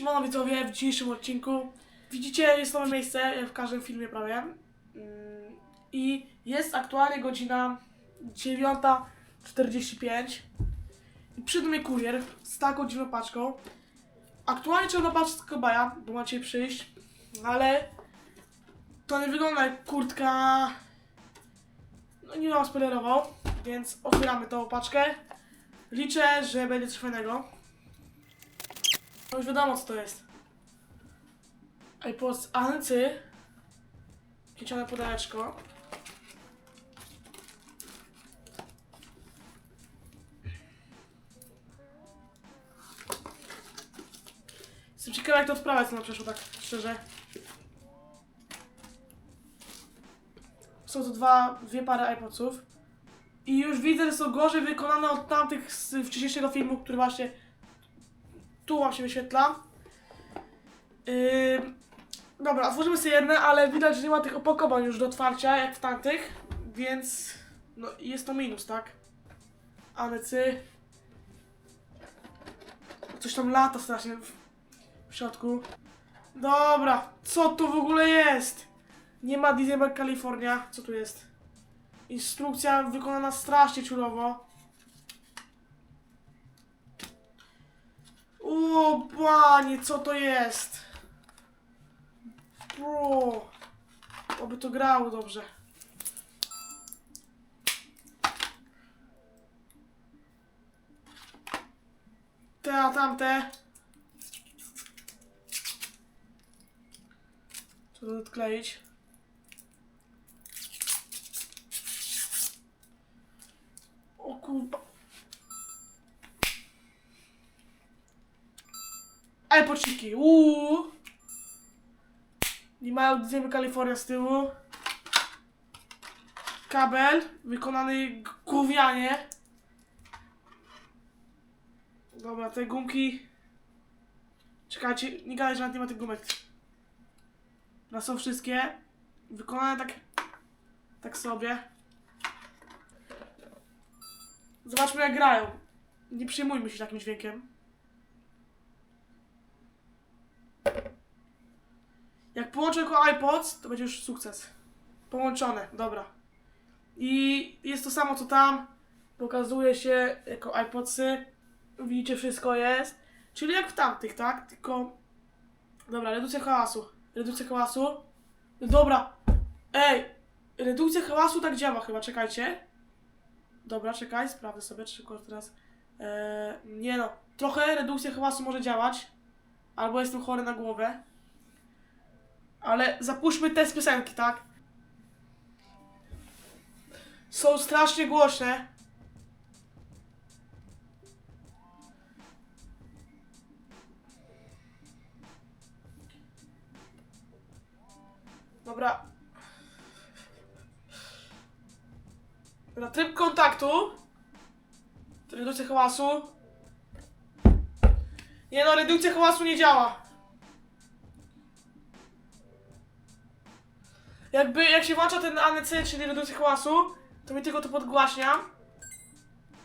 Siemano widzowie, w dzisiejszym odcinku widzicie, jest nowe miejsce, jak w każdym filmie prawie. Mm, I jest aktualnie godzina 9.45 i przyszedł mnie kurier z taką dziwną paczką. Aktualnie trzeba paczkę Kobaja, bo macie przyjść, ale to nie wygląda jak kurtka. No nie mam spoilerował, więc otwieramy tą paczkę. Liczę, że będzie coś fajnego. No już wiadomo co to jest. iPods Ancy. Kiecione pudełeczko. Jestem ciekawa jak to odprawiać co nam przeszło tak szczerze. Są to dwa, dwie pary iPodsów. I już widzę, że są gorzej wykonane od tamtych z wcześniejszego filmu, który właśnie tu wam się wyświetla. Yy, dobra, otworzymy sobie jedne, ale widać, że nie ma tych opakowań już do otwarcia, jak w tamtych, więc no jest to minus, tak? Anecy. Coś tam lata strasznie w, w środku. Dobra, co tu w ogóle jest? Nie ma Disneyland California. Co tu jest? Instrukcja wykonana strasznie ciulowo. O, panie, co to jest? Bro. Oby to grało dobrze. Te, a tamte. Co to odkleić? O kurwa. Ej, poczniki. Uuu. Nie mają ziemi Kalifornia z tyłu. Kabel wykonany gównianie. Dobra, te gumki. Czekajcie, nie gadaj, że nawet nie ma tych gumek. No są wszystkie wykonane tak, tak sobie. Zobaczmy jak grają. Nie przejmujmy się takim dźwiękiem. Jak połączę jako iPods, to będzie już sukces. Połączone, dobra. I jest to samo co tam. Pokazuje się jako iPodsy. Widzicie, wszystko jest. Czyli jak w tamtych, tak? Tylko. Dobra, redukcja hałasu. Redukcja hałasu. Dobra. Ej! Redukcja hałasu tak działa chyba, czekajcie. Dobra, czekaj, sprawdzę sobie, czy tylko teraz. Eee, nie no, trochę redukcja hałasu może działać. Albo jestem chory na głowę. Ale zapuszczmy te z piosenki, tak? Są strasznie głośne. Dobra. Dobra, tryb kontaktu. Redukcja hałasu. Nie no, redukcja hałasu nie działa. Jakby, jak się włącza ten ANC, czyli redukcja hałasu, to mi tylko to podgłaśnia.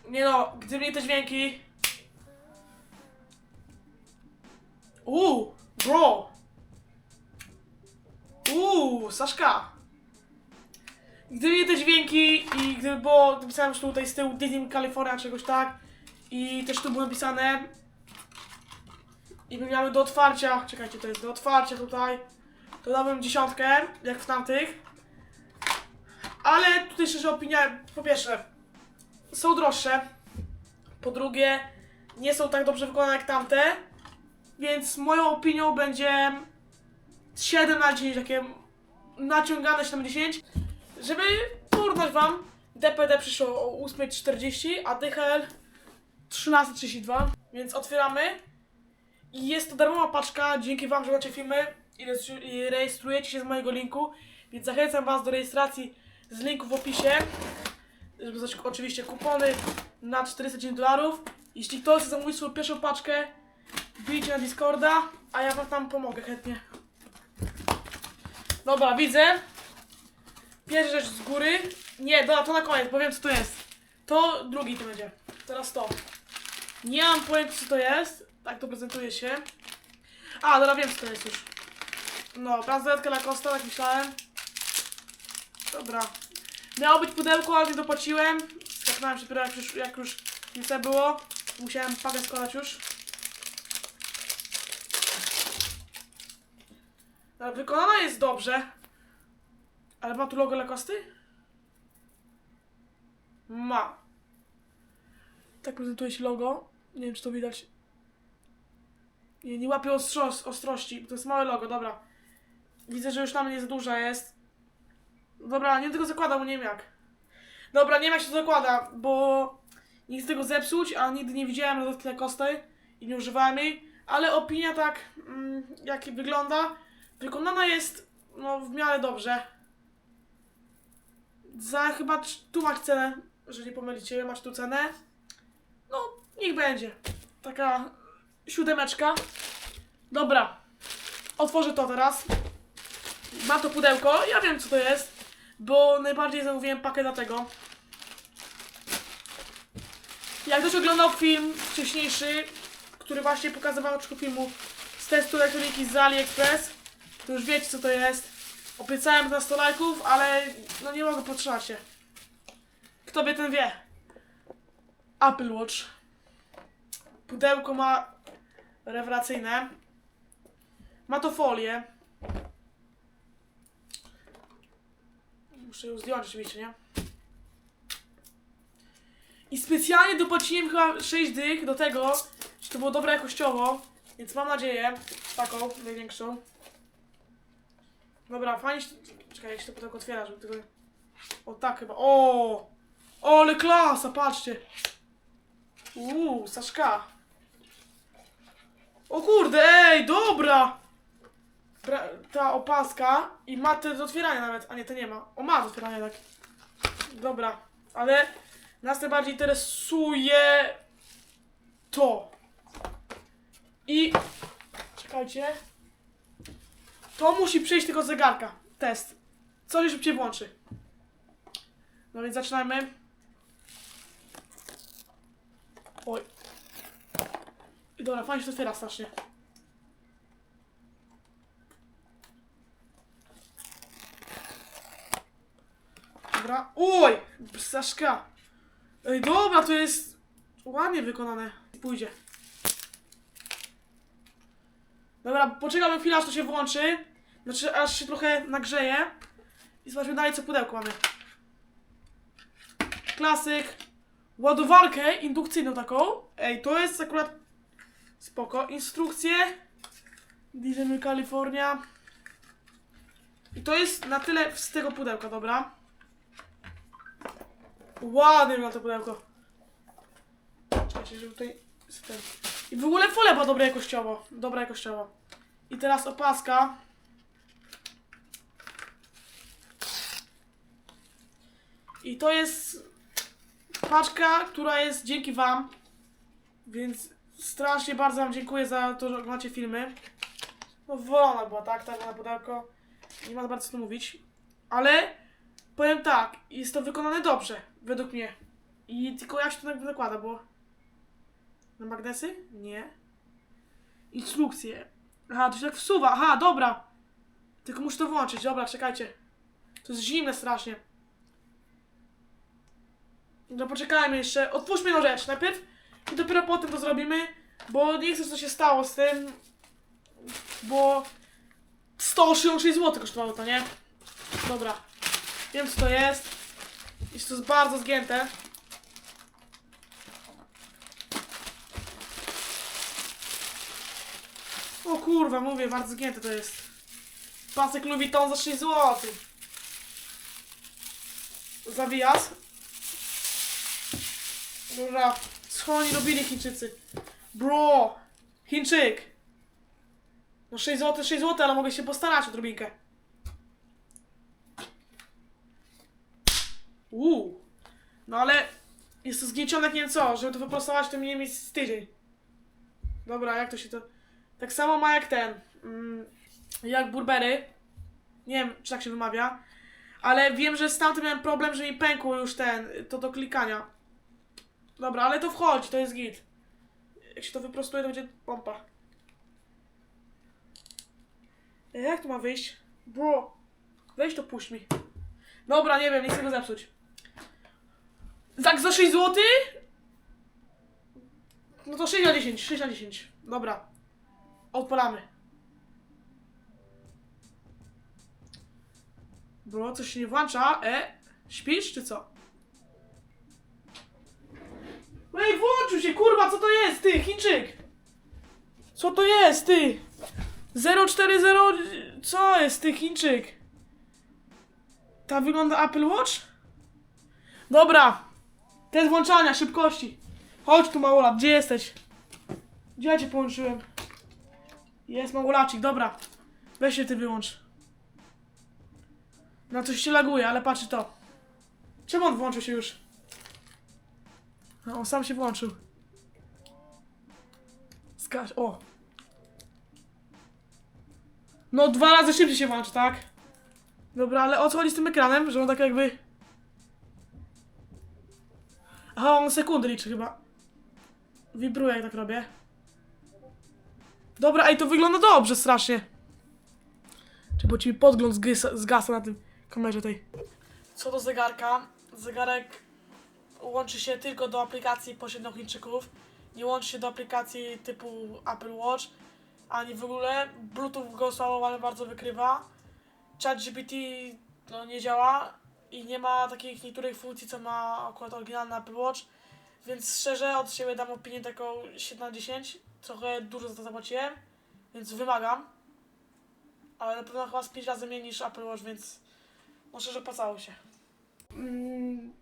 Nie no, gdy mnie te dźwięki... Uuu, bro! Uuu, Saszka! Gdyby nie te dźwięki i gdyby było, napisałem już tutaj z tyłu Disney California czegoś tak i też tu było napisane i by miały do otwarcia, czekajcie, to jest do otwarcia tutaj, to dałbym dziesiątkę, jak w tamtych. Ale tutaj szczerze opinia, po pierwsze, są droższe, po drugie, nie są tak dobrze wykonane jak tamte, więc moją opinią będzie 7 na 10, takie naciągane 7 na 10. Żeby porównać wam, DPD przyszło o 8.40, a DHL 13.32, więc otwieramy. I jest to darmowa paczka, dzięki wam, że macie filmy i rejestru- i rejestrujecie się z mojego linku, więc zachęcam was do rejestracji z linku w opisie. Dostać oczywiście kupony na 410 dolarów. Jeśli ktoś chce zamówić swoją pierwszą paczkę, wbijcie na Discorda, a ja wam tam pomogę chętnie. Dobra, widzę. Pierwsza rzecz z góry. Nie, dobra, to na koniec, powiem co to jest. To drugi to będzie. Teraz to. Nie mam pojęcia co to jest. Tak to prezentuje się. A, dobra, wiem co to jest już. No, bransoletka Lacosta, tak myślałem. Dobra. Miało być pudełko, ale nie dopłaciłem. Skapnąłem się dopiero jak już, jak już było. Musiałem pakę składać już. Ale wykonana jest dobrze. Ale ma tu logo Lacosty? Ma. Tak prezentuje się logo. Nie wiem, czy to widać. Nie, nie łapię ostro ostrości. To jest małe logo, dobra. Widzę, że już na mnie za duża jest. Dobra, nie tego zakładam, bo nie wiem jak. Dobra, nie wiem jak się to zakłada, bo nie chcę tego zepsuć, a nigdy nie widziałem lodówki Lacoste i nie używałem jej. Ale opinia tak, mm, jak wygląda, wykonana jest no w miarę dobrze. Za chyba tu masz cenę, że nie pomylicie, masz tu cenę. No, niech będzie. Taka siódemeczka. Dobra, otworzę to teraz. Ma to pudełko, ja wiem co to jest, bo najbardziej zamówiłem pakę dlatego. Jak ktoś oglądał film wcześniejszy, który właśnie pokazywał początku filmu z testu elektroniki z AliExpress, to już wiecie co to jest. Obiecałem na 100 lajków, ale no nie mogę potrzymać się. Kto wie, ten wie. Apple Watch. Pudełko ma rewelacyjne. Ma to folię. Muszę ją zdjąć oczywiście, nie? I specjalnie dopłaciłem chyba 6 dych do tego, że to było dobre jakościowo, więc mam nadzieję, taką największą. Dobra, fajnie się... Czekaj, jak się to pudełko otwiera, żeby tego... O tak chyba, o! O, ale klasa, patrzcie! Uuu, Saszka. O kurde, ej, dobra! Ta opaska i ma te do otwierania nawet, a nie, to nie ma. O, ma do otwierania tak. Dobra, ale nas najbardziej interesuje to. I czekajcie. To musi przejść tylko zegarka. Test. Co się szybciej włączy. No więc zaczynamy. Oj. Dobra, fajnie się to otwiera strasznie. Dobra. Oj! Saszka. Ej, dobra, to jest ładnie wykonane. Pójdzie. Dobra, poczekamy chwilę, aż to się włączy. Znaczy, aż się trochę nagrzeje. I zobaczmy dalej, co pudełko mamy. Klasyk. Ładowarkę indukcyjną taką. Ej, to jest akurat spoko. Instrukcje. Diesel California. I to jest na tyle z tego pudełka, dobra? Ładnie wygląda to pudełko. Czekajcie, żeby tutaj... I w ogóle folia była dobra jakościowo. Dobra jakościowo. I teraz opaska. I to jest paczka, która jest dzięki wam. Więc strasznie bardzo wam dziękuję za to, że oglądacie filmy. No wolna była, tak? Tak, na pudełko. Nie ma bardzo co mówić. Ale powiem tak, jest to wykonane dobrze, według mnie. I tylko jak się to tak nakłada, bo... Na magnesy? Nie. Instrukcje. Aha, to się tak wsuwa. Aha, dobra. Tylko muszę to włączyć. Dobra, czekajcie. To jest zimne strasznie. No poczekajmy jeszcze. Otwórzmy jedną rzecz najpierw i dopiero potem to zrobimy, bo nie chcę, co się stało z tym, bo 186 zł kosztowało to, nie? Dobra. Wiem, co to jest. Jest to jest bardzo zgięte. O kurwa, mówię, bardzo zgięte to jest. Pasek Louis Vuitton za 6 zł. Zawijaz. Dobra, co oni robili Chińczycy? Bro! Chińczyk! No 6 zł, 6 zł, ale mogę się postarać odrobinkę. Uuu. No ale jest to zgniecione jak nie wiem co, żeby to wyprostować to minimum z tydzień. Dobra, jak to się to... Tak samo ma jak ten, mm, jak Burberry. Nie wiem, czy tak się wymawia. Ale wiem, że z tamtym miałem problem, że mi pękło już ten, to do klikania. Dobra, ale to wchodzi, to jest git. Jak się to wyprostuje, to będzie pompa. Ej, Jak to ma wyjść? Bro, weź to puść mi. Dobra, nie wiem, nie chcę go zepsuć. Tak za 6 zł? No to 6 na 10, 6 na 10. Dobra. Odpalamy. Bro, coś się nie włącza. E? Śpisz czy co? Ej, włączył się, kurwa, co to jest, ty, Chińczyk? Co to jest, ty? 040, co jest, ty, Chińczyk? Ta wygląda Apple Watch? Dobra, test włączania, szybkości. Chodź tu, Małola, gdzie jesteś? Gdzie ja cię połączyłem? Jest Małolacik, dobra. Weź się ty wyłącz. Na coś się laguje, ale patrz to. Czemu on włączył się już? No, on sam się włączył. Skaż, o. No, dwa razy szybciej się włączy, tak? Dobra, ale o co chodzi z tym ekranem? Że on tak jakby... Aha, on sekundy liczy chyba. Wibruje jak tak robię. Dobra, ej, to wygląda dobrze strasznie. Czy bo ci podgląd zgrysa, zgasa na tym kamerze tej. Co do zegarka, zegarek łączy się tylko do aplikacji pośrednio Chińczyków. Nie łączy się do aplikacji typu Apple Watch, ani w ogóle. Bluetooth go słabo, ale bardzo wykrywa. ChatGPT no, nie działa i nie ma takich niektórych funkcji, co ma akurat oryginalny Apple Watch. Więc szczerze od siebie dam opinię taką 7 na 10. Trochę dużo za to zapłaciłem, więc wymagam. Ale na pewno chyba z 5 razy mniej niż Apple Watch, więc no szczerze opłacało się. Mm,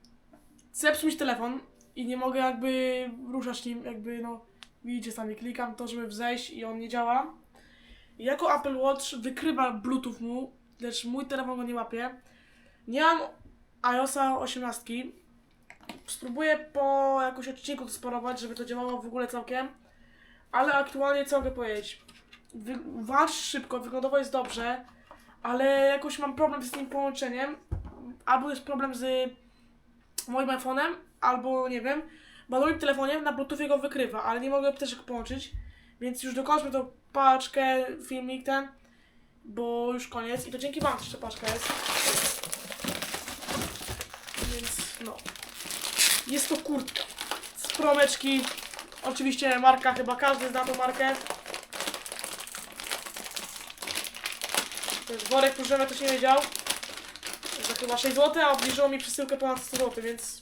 zepsuł telefon i nie mogę jakby ruszać nim, jakby no widzicie sami, klikam to, żeby wzejść i on nie działa. Jako Apple Watch wykrywa Bluetooth mu, lecz mój telefon go nie łapie. Nie mam iOSa 18. Spróbuję po jakimś odcinku to sparować, żeby to działało w ogóle całkiem. Ale aktualnie co mogę powiedzieć? Wy, waż szybko, wyglądowo jest dobrze, ale jakoś mam problem z tym połączeniem. Albo jest problem z moim iPhone'em, albo nie wiem, bo moim telefonie na Bluetoothie go wykrywa, ale nie mogę też go połączyć. Więc już dokończmy tą paczkę, filmik ten, bo już koniec. I to dzięki Wam jeszcze paczka jest. Więc no. Jest to kurtka z promeczki. Oczywiście marka, chyba każdy zna tą markę. To worek próżowy, to się nie wiedział. Za chyba 6 zł, a obniżyło mi przesyłkę ponad 100 zł, więc...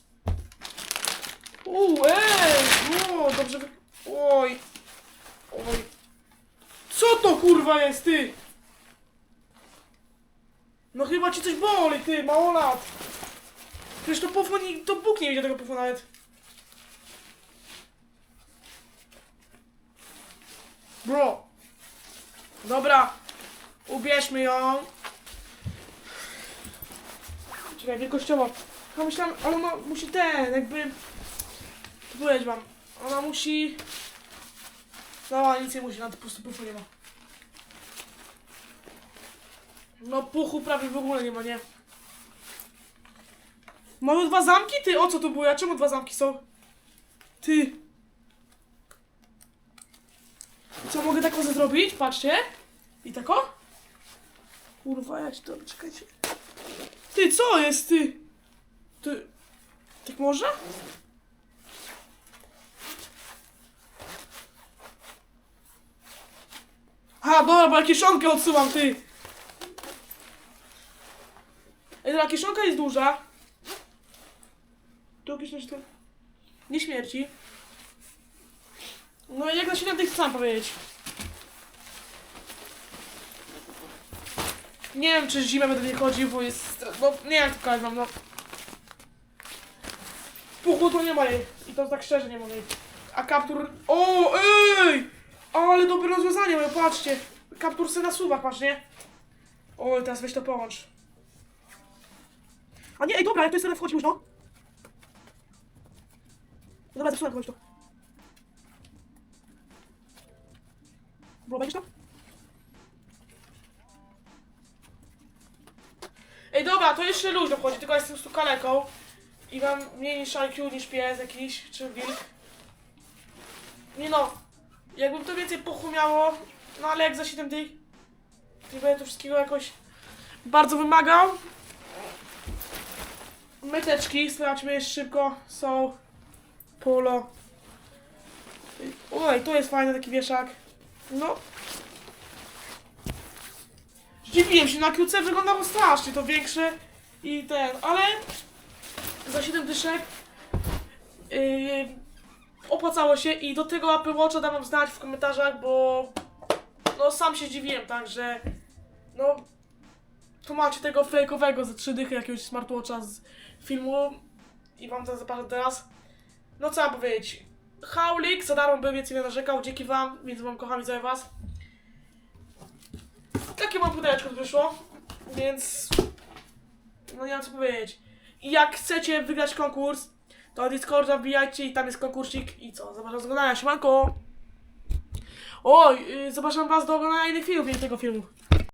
Uuu, ej! O, dobrze wy... Oj. Oj. Co to kurwa jest, ty? No chyba ci coś boli, ty, mało lat. Przecież to nie, to Bóg nie widzi tego pufu nawet. Bro. Dobra. Ubierzmy ją. Czekaj, wielkościowo. Ja myślałam, ale ona musi ten, jakby... Powiedzieć wam. Ona musi... No, nic nie musi, na to po prostu puchu nie ma. No, puchu prawie w ogóle nie ma, nie? Mamy dwa zamki? Ty, o co to było? A czemu dwa zamki są? Ty. Co, mogę taką zrobić? Patrzcie. I tako? Kurwa, ja ci to... Czekajcie. Ty, co jest, ty? Ty... Tak można? Ha, dobra, bo ja kieszonkę odsuwam, ty. Ej, dobra, kieszonka jest duża. Jakieś jeszcze... Nie śmierci. No jak na 7 tych sam powiedzieć. Nie wiem, czy zimę będę nie chodził, bo jest... No, nie wiem, jak to wam, no. To nie ma jej. I to tak szczerze nie jej. A kaptur... O, ej! Ale dobre rozwiązanie, moje, patrzcie. Kaptur se nasuwa, patrz, nie? O, teraz weź to połącz. A nie, ej, dobra, jak to jest wchodzi już, no. Dobra, zepsułem kogoś to. Bro, będziesz tam? Ej, dobra, to jeszcze luźno wchodzi, tylko jestem tu kaleką. I mam mniej niż IQ niż pies jakiś, czy wilk. Nie no, jakbym to więcej puchu miało, no ale jak za 7 dych. Nie będę tu wszystkiego jakoś bardzo wymagał. Myteczki, sprawdźmy jeszcze szybko. Są polo. Oj, tu jest fajny taki wieszak. No. Zdziwiłem się, na QC wyglądało strasznie, to większe i ten, ale za 7 dyszek yy, opłacało się i do tego Apple Watcha dam wam znać w komentarzach, bo no sam się zdziwiłem, tak, że no tu macie tego fejkowego ze 3 dychy jakiegoś smartwatcha z filmu i wam to zapraszam teraz. No co mam powiedzieć, Haulik za darmo był, więc nie narzekał, dzięki wam, więc wam kocham i za was. Takie mam pudełeczko wyszło, więc no nie mam co powiedzieć. I jak chcecie wygrać konkurs, to Discorda wbijajcie i tam jest konkursik i co, zapraszam do oglądania, siemanko! Oj, yy, zapraszam was do oglądania innych filmów, nie tego filmu.